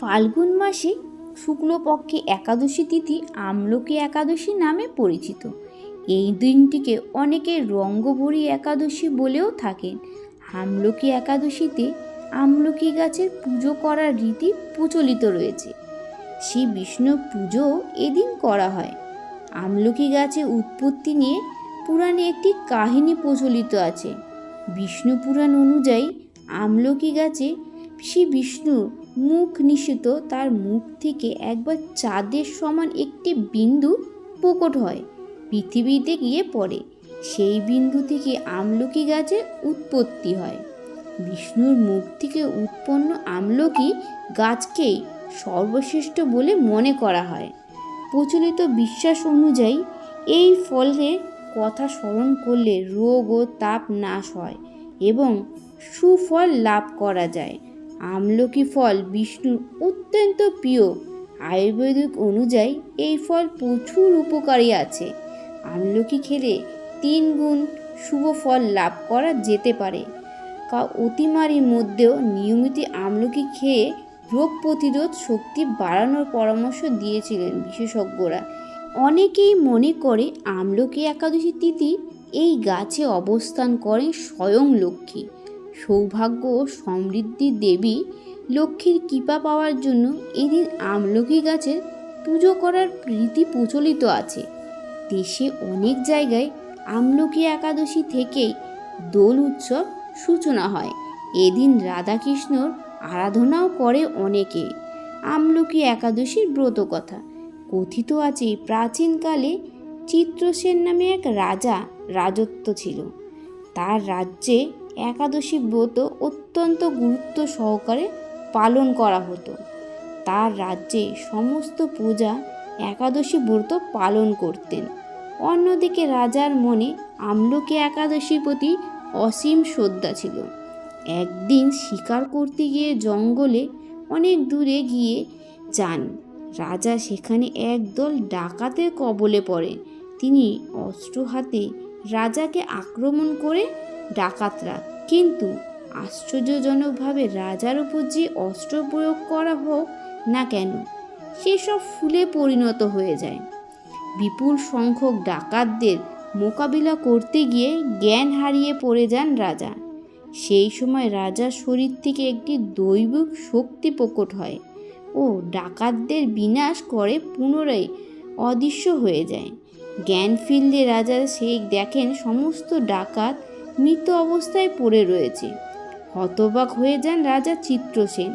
ফাল্গুন মাসে শুক্লপক্ষে একাদশী তিথি আমলকি একাদশী নামে পরিচিত। এই দিনটিকে অনেকে রঙ্গভরি একাদশী বলেও থাকেন। আমলকি একাদশীতে আমলকি গাছের পুজো করার রীতি প্রচলিত রয়েছে। শ্রী বিষ্ণু পুজো এদিন করা হয়। আমলকি গাছের উৎপত্তি নিয়ে পুরাণে একটি কাহিনী প্রচলিত আছে। বিষ্ণু পুরাণ অনুযায়ী আমলকি গাছে শ্রী বিষ্ণুর মুখ নিঃসৃত তার মুখ থেকে একবার চাঁদের সমান একটি বিন্দু প্রকট হয়, পৃথিবীতে গিয়ে পড়ে। সেই বিন্দু থেকে আমলকি গাছের উৎপত্তি হয়। বিষ্ণুর মুখ থেকে উৎপন্ন আমলকি গাছকেই সর্বশ্রেষ্ঠ বলে মনে করা হয়। প্রচলিত বিশ্বাস অনুযায়ী, এই ফলের কথা স্মরণ করলে রোগ ও তাপ নাশ হয় এবং সুফল লাভ করা যায়। আমলকি ফল বিষ্ণুর অত্যন্ত প্রিয়। আয়ুর্বেদিক অনুযায়ী এই ফল প্রচুর উপকারী আছে। আমলকি খেলে তিন গুণ শুভ ফল লাভ করা যেতে পারে। কা অতিমারির মধ্যেও নিয়মিত আমলকি খেয়ে রোগ প্রতিরোধ শক্তি বাড়ানোর পরামর্শ দিয়েছিলেন বিশেষজ্ঞরা। অনেকেই মনে করে আমলকি একাদশী তিথি এই গাছে অবস্থান করেন স্বয়ং লক্ষ্মী। সৌভাগ্য ও সমৃদ্ধির দেবী লক্ষ্মীর কৃপা পাওয়ার জন্য এদিন আমলকি গাছের পুজো করার রীতি প্রচলিত আছে। দেশে অনেক জায়গায় আমলকি একাদশী থেকেই দোল উৎসব সূচনা হয়। এদিন রাধাকৃষ্ণর আরাধনাও করে অনেকে। আমলকি একাদশীর ব্রত কথা। কথিত আছে, প্রাচীনকালে চিত্রসেন নামে এক রাজা রাজত্ব ছিল। তার রাজ্যে একাদশী ব্রত অত্যন্ত গুরুত্ব সহকারে পালন করা হতো। তার রাজ্যে সমস্ত পূজা একাদশী ব্রত পালন করতেন। অন্যদিকে রাজার মনে আমলকি একাদশীর প্রতি অসীম শ্রদ্ধা ছিল। একদিন শিকার করতে গিয়ে জঙ্গলে অনেক দূরে গিয়ে যান। রাজা সেখানে একদল ডাকাতের কবলে পড়ে। তিনি অস্ত্র হাতে রাজাকে আক্রমণ করে ডাকাতরা। কিন্তু আশ্চর্যজনকভাবে রাজার উপর যে অস্ত্র প্রয়োগ করা হোক না কেন, সেসব ফুলে পরিণত হয়ে যায়। বিপুল সংখ্যক ডাকাতদের মোকাবিলা করতে গিয়ে জ্ঞান হারিয়ে পড়ে যান রাজা। সেই সময় রাজার শরীর থেকে একটি দৈবিক শক্তি প্রকট হয় ও ডাকাতদের বিনাশ করে পুনরায় অদৃশ্য হয়ে যায়। জ্ঞান ফিরলে রাজা সেই দেখেন সমস্ত ডাকাত মৃত অবস্থায় পড়ে রয়েছে। হতবাক হয়ে যান রাজা চিত্রসেন।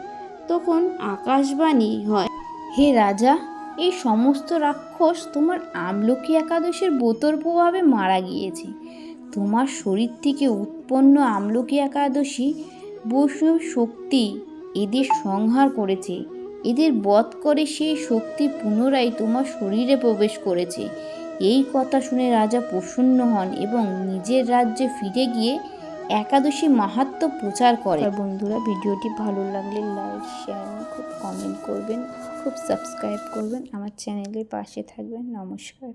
তখন আকাশবাণী হয়, হে রাজা, এই সমস্ত রাক্ষস তোমার আমলকি একাদশের বোতর প্রভাবে মারা গিয়েছে। তোমার শরীর থেকে উৎপন্ন আমলকি একাদশী বৈষ্ণব শক্তি এদের সংহার করেছে। এদের বধ করে সেই শক্তি পুনরায় তোমার শরীরে প্রবেশ করেছে। এই কথা শুনে রাজা প্রসন্ন হন এবং নিজের রাজ্যে ফিরে গিয়ে একাদশী মাহাত্ম প্রচার করে বন্ধুরা, ভিডিওটি ভালো লাগলে লাইক শেয়ার খুব কমেন্ট করবেন, খুব সাবস্ক্রাইব করবেন, আমার চ্যানেলের পাশে থাকবেন। নমস্কার।